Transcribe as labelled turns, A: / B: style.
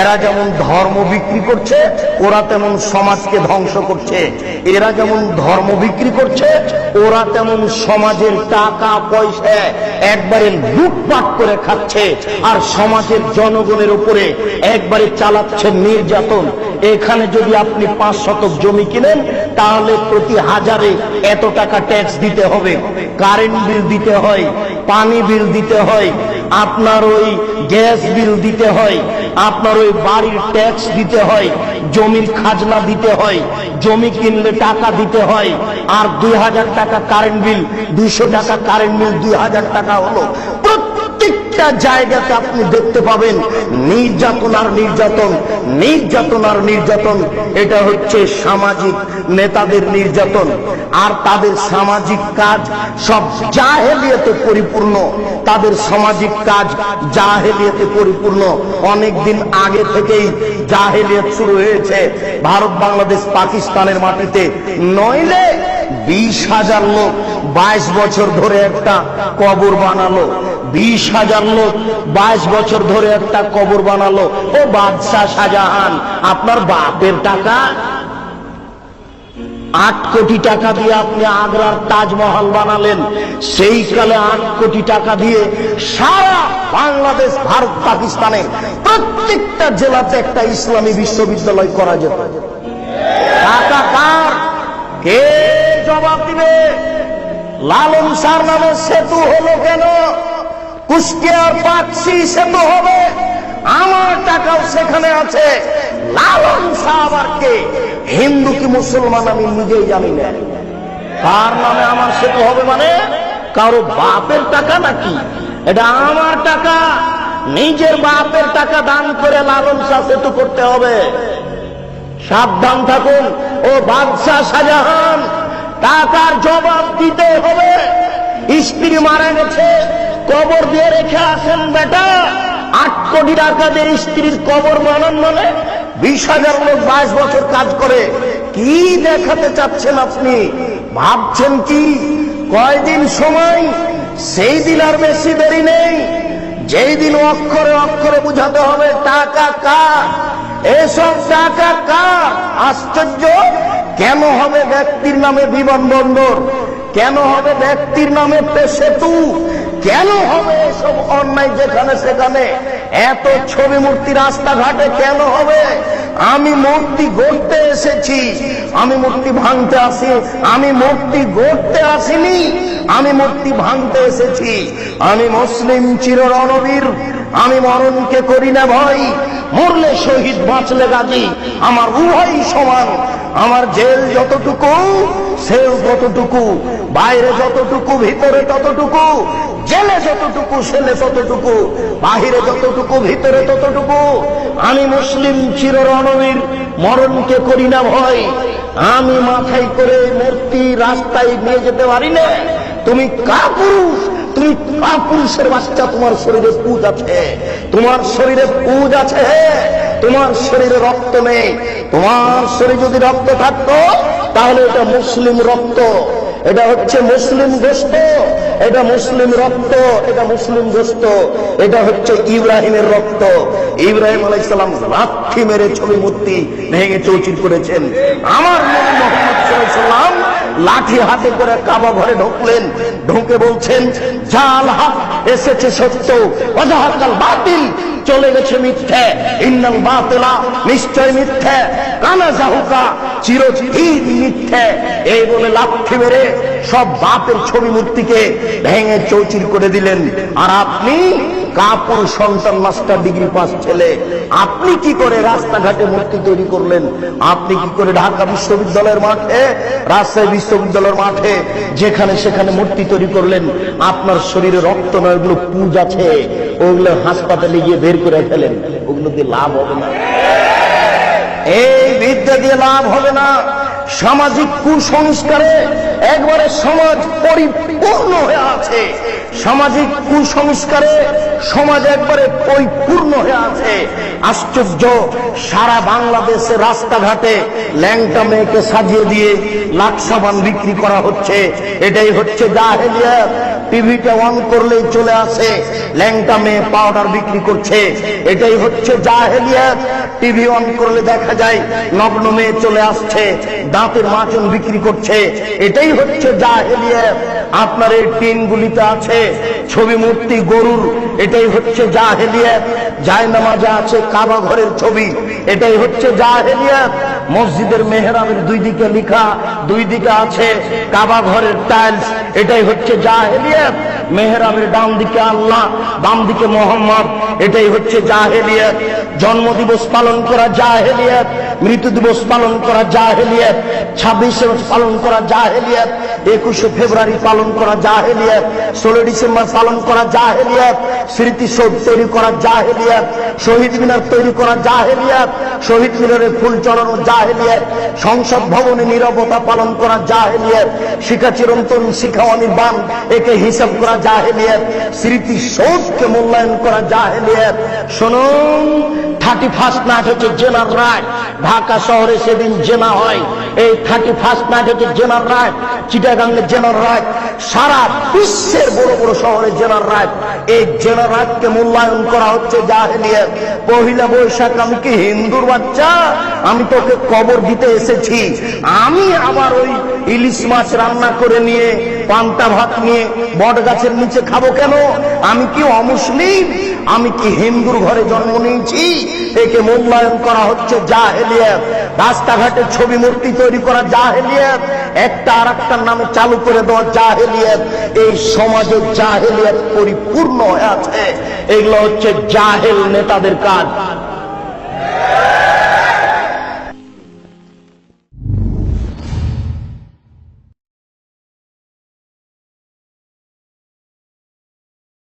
A: এরা যেমন ধর্ম বিক্রি করছে, ওরা তেমন সমাজকে ধ্বংস করছে। এরা যেমন ধর্ম বিক্রি করছে, ওরা তেমন সমাজের টাকা, পয়সা একবারে লুটপাট করে খাচ্ছে। আর সমাজের জনগণের উপরে একবারে চালাচ্ছে নির্যাতন। এখানে যদি আপনি পাঁচ শতক জমি কিনেন, তাহলে প্রতি হাজারে এত টাকা ট্যাক্স দিতে হবে। কারেন্ট বিল দিতে হয়, পানি বিল দিতে হয়, আপনার ওই গ্যাস বিল দিতে হয়। আপনার ওই বাড়ির ট্যাক্স দিতে হয়, জমির খাজনা দিতে হয়, জমি কিনলে টাকা দিতে হয়, আর দুই হাজার টাকা কারেন্ট বিল দুইশো টাকা কারেন্ট বিল দুই হাজার টাকা হলো। প্রত্যেকটা জায়গাতে আপনি দেখতে পাবেন নির্যাতন আর নির্যাতন নির্যাতন আর নির্যাতন। এটা হচ্ছে সামাজিক নেতাদের নির্যাতন। আর তাদের সামাজিক কাজ সব জাহেলিয়াতে পরিপূর্ণ। তাদের সামাজিক কাজ জাহেলিয়াতে পরিপূর্ণ। অনেক দিন আগে থেকেই জাহেলিয়াত শুরু হয়েছে। ভারত, বাংলাদেশ, পাকিস্তানের মাটিতে। নইলে বিশ হাজার লোক বাইশ বছর ধরে একটা কবর বানালো। বিশ হাজার লোক বাইশ বছর ধরে একটা কবর বানালো। ও বাদশাহ শাহজাহান, আপনার বাপের টাকা? আট কোটি টাকা দিয়ে আপনি আগ্রার তাজমহল বানালেন। সেই কালে আট কোটি টাকা দিয়ে সারা বাংলাদেশ, ভারত, পাকিস্তানে প্রত্যেকটা জেলাতে একটা ইসলামী বিশ্ববিদ্যালয় করা যেত। টাকা কার? কে জবাব দিবে? লালন সার নামে সেতু হলো কেন? কুষ্টিয়ার পাকসি সেতু হবে। আমার টাকাও সেখানে আছে। লালন শাহ আবার কে? হিন্দু কি মুসলমান আমি নিজেই জানি না। কার নামে আমার সেতু হবে মানে কারও বাপের টাকা নাকি? এটা আমার টাকা। নিজের বাপের টাকা দান করে লালন শাহ সেতু করতে হবে। সাবধান থাকুন। ও বাদশাহ শাহজাহান, টাকার জবাব দিতে হবে। স্ত্রী মারা গেছে। কবর দিয়ে রেখে আসেন বেটা। আট কোটি টাকা দিয়ে স্ত্রীর কবর বানান মানে বিশ হাজার লোক বাইশ বছর কাজ করে। কি দেখাতে চাচ্ছেন আপনি? ভাবছেন কি? কয়দিন সময়? সেই দিন আর বেশি দেরি নেই। যেই দিন অক্ষরে অক্ষরে বুঝাতে হবে, টাকা কার? এসব টাকা কার? আশ্চর্য! কেন হবে ব্যক্তির নামে বিমানবন্দর কেন হবে ব্যক্তির নামে সেতু কেন হবে এসব অন্যায় যেখানে সেখানে? এত ছবি মূর্তি রাস্তাঘাটে কেন হবে? আমি মূর্তি গড়তে এসেছি। আমি মূর্তি ভাঙতে আসি। আমি মূর্তি গড়তে আসিনি। আমি মূর্তি ভাঙতে এসেছি। আমি মুসলিম চির রণবীর আমি মরণকে করি না ভয় মরলে শহীদ, বাঁচলে গাজী আমার উভয় সমান। আমার জেল যতটুকু, সেও ততটুকু, বাইরে যতটুকু, ভিতরে ততটুকু, জেলে যতটুকু, সেলে ততটুকু, বাহিরে যতটুকু, ভিতরে ততটুকু। আমি মুসলিম চির রণবীর মরণকে করি না ভয় আমি মাথায় করে মূর্তি রাস্তায় নিয়ে যেতে পারি না। তুমি কাপুরুষ তুমি কাপুরুষের বাচ্চা, তোমার শরীরে পুজ আছে। তোমার শরীরে পুজ আছে। তোমার শরীরে রক্ত নেই। তোমার শরীরে যদি রক্ত থাকতো, তাহলে এটা মুসলিম রক্ত। এটা হচ্ছে মুসলিম গোস্ত। এটা মুসলিম রক্ত। এটা মুসলিম গোস্ত। এটা হচ্ছে ইব্রাহিমের রক্ত। ইব্রাহিম আলাইসালাম লাঠি মেরে ছবি মূর্তি ভেঙে চৌচির করেছেন। আমার মোহাম্মদ সাল্লাম লাঠি হাতে করে কাবা ঘরে ঢুকলেন। ঢুকে বলছেন, জাল হাত এসেছে সত্য। অজাহাকাল বাতিল, চলে গেছে মিথ্যে। ইন্নাল বাতিলা, নিশ্চয় মিথ্যে। কানা জাহুকা চিরচির মিথ্যে। এই বলে লাঠি মেরে সব বাপের ছবি মূর্তিকে ভেঙে চৌচির করে দিলেন। আর আপনি কাপুর সন্তান, মাস্টার ডিগ্রি পাস ছেলে, আপনি কি করে রাস্তাঘাটে মূর্তি তৈরি করলেন? আপনি কি করে ঢাকা বিশ্ববিদ্যালয়ের মাঠে, রাজশাহী বিশ্ববিদ্যালয়ের মাঠে, যেখানে সেখানে মূর্তি তৈরি করলেন? আপনার শরীরে রক্ত নয়, ওগুলো পুজ আছে। ওগুলো হাসপাতালে গিয়ে বের করে ফেলেন। ওগুলো দিয়ে লাভ হবে না। এই বিদ্যা দিয়ে লাভ হবে না। সামাজিক কুসংস্কারে একবারে সমাজ পরিপূর্ণ হয়ে আছে। সামাজিক কুসংস্কারে সমাজ একবারে পরিপূর্ণ হয়ে আছে। আশ্চর্য, সারা বাংলাদেশে রাস্তাঘাটে ল্যাংটা মেয়েকে সাজিয়ে দিয়ে লাক্সাবান বিক্রি করা হচ্ছে। এটাই হচ্ছে জাহেলিয়াত। টিভিটা অন করলেই চলে আসে, ল্যাংটা মেয়ে পাউডার বিক্রি করছে। এটাই হচ্ছে জাহেলিয়াত। টিভি অন করলে দেখা যায়, নগ্ন মেয়ে চলে আসছে, দাঁতের মাচন বিক্রি করছে। এটাই হচ্ছে জাহেলিয়াত। আপনার এই টিনগুলিতে আছে ছবি মূর্তি গরুর। এটাই হচ্ছে জাহেলিয়াত। যায় নামাজে আছে কাবা ঘরের ছবি। এটাই হচ্ছে জাহেলিয়াত। মসজিদের মেহরাবের দুই দিকে লিখা, দুই দিকে আছে কাবা ঘরের টাইলস এটাই হচ্ছে জাহেলিয়াত। মেহরাবের ডান দিকে আল্লাহ, বাম দিকে মোহাম্মদ, এটাই হচ্ছে জাহেলিয়াত। জন্ম দিবস পালন করা জাহেলিয়াত, মৃত্যু দিবস পালন করা জাহেলিয়াত, ছাব্বিশে পালন করা জাহেলিয়াত, একুশে ফেব্রুয়ারি পালন করা জাহেলিয়াত ষোলো ডিসেম্বর পালন করা জাহেলিয়াত, স্মৃতিসৌধ তৈরি করা জাহেলিয়াত, শহীদ মিনার তৈরি করা জাহেলিয়াত, শহীদ মিনারে ফুল চড়ানো জাহেলিয়াত সংসদ ভবনে নিরবতা পালন করা জাহেলিয়াত, শিখা চিরন্তন, শিখা অনির্বাণ, একে হিসাব করা জাহেলিয়াত, স্মৃতিসৌধকে মূল্যায়ন করা জাহেলিয়াত। শুনুন থার্টি ফার্স্ট নাইট হচ্ছে জেনার রায়। ঢাকা শহরে সেদিন জেনা হয়। এই থার্টি ফার্স্ট নাইট হচ্ছে জেনার রায় চিটাগাঙ্গের জেনার রায়। সারা বিশ্বের বড় বড় শহরে জেনার রায়। এই জেনার রায়কে মূল্যায়ন করা হচ্ছে জাহেলিয়াত পহিলা বৈশাখ, আমি কি হিন্দুর বাচ্চা? আমি তোকে কবর দিতে এসেছি। আমি আবার ওই ইলিশ মাছ রান্না করে নিয়ে, পান্তা ভাত নিয়ে বট গাছের নিচে খাব কেন? আমি কি অমুসলিম? আমি কি হিন্দুর ঘরে জন্ম নিয়েছি? একে মূল্যায়ন করা হচ্ছে জাহেলিয়াত। রাস্তাঘাটে ছবি মূর্তি তৈরি করা জাহেলিয়াত। একটা আর একটার নামে চালু করে দেওয়া জাহেলিয়াত। এই সমাজে জাহেলিয়াত পরিপূর্ণ হয়ে আছে। এগুলো হচ্ছে জাহেল নেতাদের কাজ।